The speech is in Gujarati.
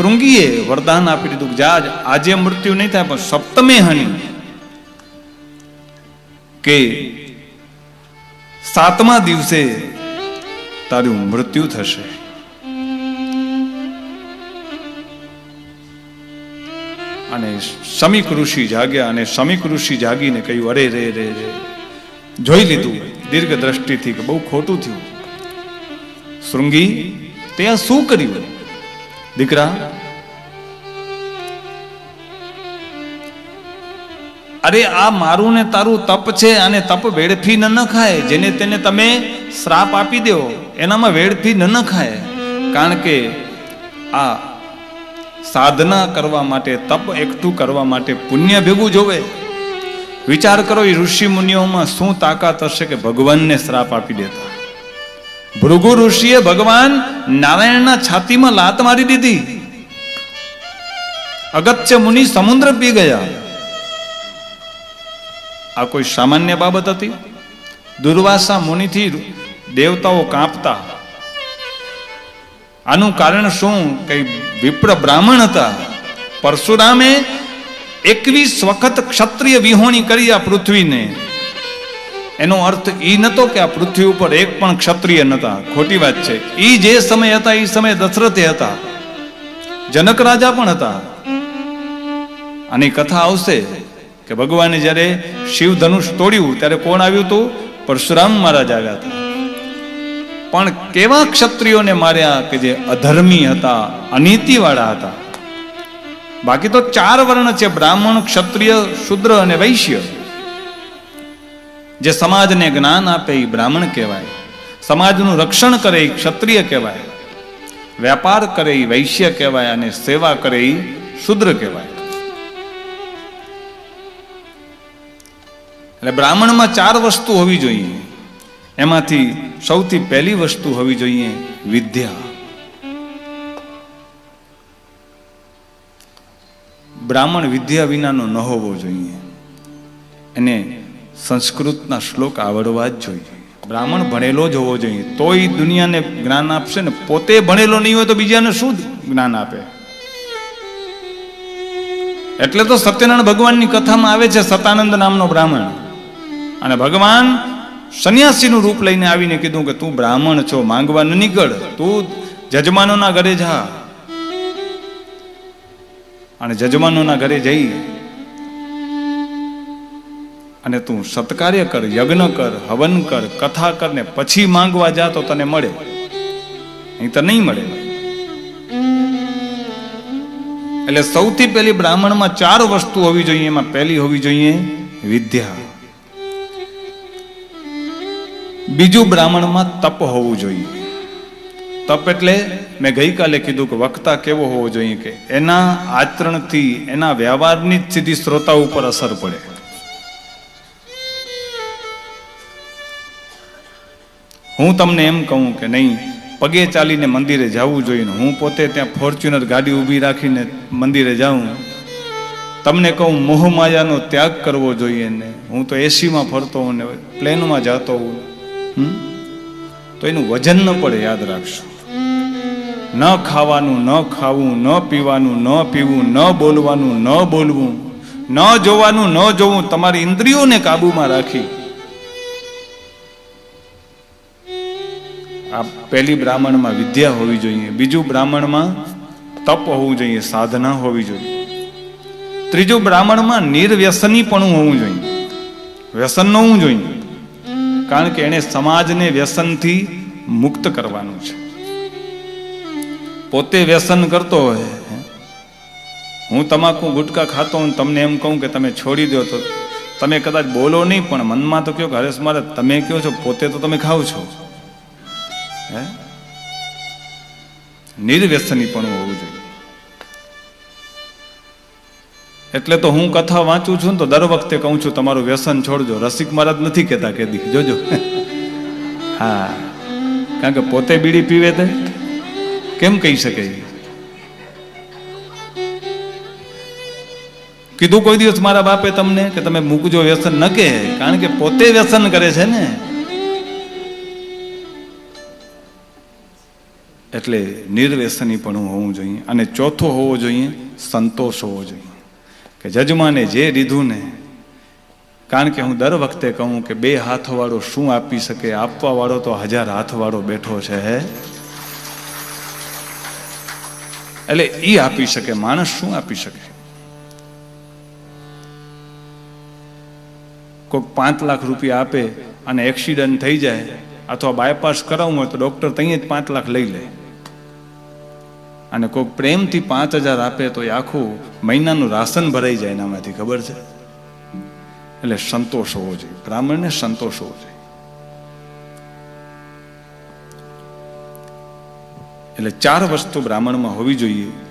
શૃંગીએ વરદાન આપી દીધું જા, આજે મૃત્યુ નહીં થાય, પણ સપ્તમે હની. કે સાતમા દિવસે તારું મૃત્યુ થશે. અને શમિક ઋષિ જાગ્યા અને સમીક ઋષિ જાગીને કહ્યું, અરે, રે રે રે. જોઈ લીધું દીર્ઘ દ્રષ્ટિથી કે બહુ ખોટું થયું. શૃંગી તે શું કર્યું? દીકરા? અરે, આ મારું ને તારું તપ છે અને તપ વેડફી ન નખાય, જેને તેને તમે શ્રાપ આપી દો, એનામાં વેડફી ન નખાય. કારણ કે આ સાધના કરવા માટે, તપ એકઠું કરવા માટે પુણ્ય ભેગું જોવે. વિચાર કરો એ ઋષિ મુનિઓમાં શું તાકાત હશે કે ભગવાનને શ્રાપ આપી દેતા? ભૃગુ ઋષિએ ભગવાન નારાયણના છાતીમાં લાત મારી દીધી. અગત્ય મુનિ સમુદ્ર પી ગયા. આ કોઈ સામાન્ય બાબત હતી? દુર્વાસા મુનિથી દેવતાઓ કાંપતા. આનું કારણ શું? કે વિપ્ર બ્રાહ્મણ હતા? પરશુરામે એકવીસ વખત ક્ષત્રિય વિહોણી કરી આ પૃથ્વીને. એનો અર્થ એ નતો કે આ પૃથ્વી ઉપર એક પણ ક્ષત્રિય નતા. ખોટી વાત છે. એ જે સમય હતા એ સમય દશરથે હતા. જનક રાજા પણ હતા. આની કથા આવશે કે ભગવાને જ્યારે શિવ ધનુષ તોડ્યું, ત્યારે કોણ આવ્યું હતું પરશુરામ મહારાજ આવ્યા હતા. પણ કેવા ક્ષત્રિયોને માર્યા કે જે અધર્મી હતા, અનીતિવાળા હતા? બાકી તો ચાર વર્ણ છે, બ્રાહ્મણ, ક્ષત્રિય, શુદ્ર અને વૈશ્ય. જે સમાજને જ્ઞાન આપે એ બ્રાહ્મણ કહેવાય. સમાજનું રક્ષણ કરે એ ક્ષત્રિય કહેવાય. વેપાર કરે એ વૈશ્ય કહેવાય અને સેવા કરે એ શુદ્ર કહેવાય. એટલે બ્રાહ્મણમાં ચાર વસ્તુ હોવી જોઈએ. એમાંથી સૌથી પહેલી વસ્તુ હોવી જોઈએ વિદ્યા. બ્રાહ્મણ વિદ્યા વિનાનો ન હોવો જોઈએ. એને સંસ્કૃતના શ્લોક આવડવા જ જોઈએ. બ્રાહ્મણ ભણેલો જ હોવો જોઈએ. તોય દુનિયાને જ્ઞાન આપશે ને પોતે ભણેલો નહીં હોય તો બીજાને શું જ્ઞાન આપે? એટલે તો સત્યનારાયણ ભગવાનની કથામાં આવે છે સતાનંદ નામનો બ્રાહ્મણ. અને ભગવાન સંન્યાસીનું રૂપ લઈને આવીને કીધું કે તું બ્રાહ્મણ છો, માંગવા ન નીકળ. તું જજમાનોના ઘરે જા. અને જજમાનોના ઘરે જઈ અને તું સત્કાર્ય કર, યજ્ઞ કર, હવન કર, કથા કર ને પછી માંગવા જા તો તને મળે. નહીં તો નહીં મળે. એટલે સૌથી પહેલી બ્રાહ્મણમાં ચાર વસ્તુ હોવી જોઈએ, એમાં પહેલી હોવી જોઈએ વિદ્યા. બીજું બ્રાહ્મણમાં તપ હોવું જોઈએ. તપ એટલે મેં ગઈકાલે કીધું કે વક્તા કેવો હોવો જોઈએ કે એના આચરણથી, એના વ્યવહારની જ સીધી શ્રોતા ઉપર અસર પડે. હું તમને એમ કહું કે નહીં, પગે ચાલીને મંદિરે જવું જોઈએ હું પોતે ત્યાં ફોર્ચ્યુનર ગાડી ઊભી રાખીને મંદિરે જાઉં. તમને કહું મોહ માયાનો ત્યાગ કરવો જોઈએ ને હું તો એસીમાં ફરતો હોઉં ને પ્લેનમાં જતો હોઉં? તો એનું વજન ન પડે, યાદ રાખશો ન ખાવાનું, ન ખાવું, ન પીવાનું, ન પીવું, ન બોલવાનું, ન બોલવું, ન જોવાનું, ન જોવું, તમારી ઇન્દ્રિયોને કાબૂમાં રાખી. આ પહેલી બ્રાહ્મણમાં વિદ્યા હોવી જોઈએ. બીજું બ્રાહ્મણમાં તપ હોવું જોઈએ, સાધના હોવી જોઈએ. ત્રીજું બ્રાહ્મણમાં નિર્વ્યસનીપણું હોવું જોઈએ. વ્યસન ન હોવું જોઈએ. કારણ કે એણે સમાજને વ્યસનથી મુક્ત કરવાનું છે. પોતે વ્યસન કરતો હોય, હું? તમાકુ ગુટકા ખાતો હું તમને એમ કહું કે તમે છોડી દો તો તમે કદાચ બોલો નહીં, પણ મનમાં તો કહો કે હરેશ મારે, તમે કહો છો, પોતે તો તમે ખાવ છો. હે? નિર્વ્યસની પણ હોવું જોઈએ. એટલે તો હું કથા વાંચું છું ને તો દર વખતે કહું છું, તમારું વ્યસન છોડજો. રસિક મહારાજ નથી કહેતા કે દી જોજો. હા. કારણ કે પોતે બીડી પીવે તે. કેમ કહી શકે? કીધું કોઈ દિવસ મારા બાપે તમને કે તમે મૂકજો વ્યસન ન કે કારણ કે પોતે વ્યસન કરે છે ને. એટલે નિર્વ્યસની પણ હોવું જોઈએ અને ચોથો હોવો જોઈએ, સંતોષ હોવો જોઈએ. કે જજમાને જે દીધું ને, કારણ કે હું દર વખતે કહું કે બે હાથવાળો શું આપી શકે આપવા વાળો તો હજાર હાથવાળો બેઠો છે. હે એટલે એ આપી શકે, માણસ શું આપી શકે? કોઈક પાંચ લાખ રૂપિયા આપે અને એક્સિડન્ટ થઈ જાય, અથવા બાયપાસ કરાવવું હોય તો ડૉક્ટર ત્યાં જ પાંચ લાખ લઈ લે. અને કોઈક પ્રેમથી પાંચ હજાર આપે તો એ આખું મહિનાનું રાશન ભરાઈ જાય એનામાંથી ખબર છે? એટલે સંતોષ હોવો જોઈએ. બ્રાહ્મણને સંતોષ હોવો જોઈએ. એટલે ચાર વસ્તુ બ્રાહ્મણમાં હોવી જોઈએ.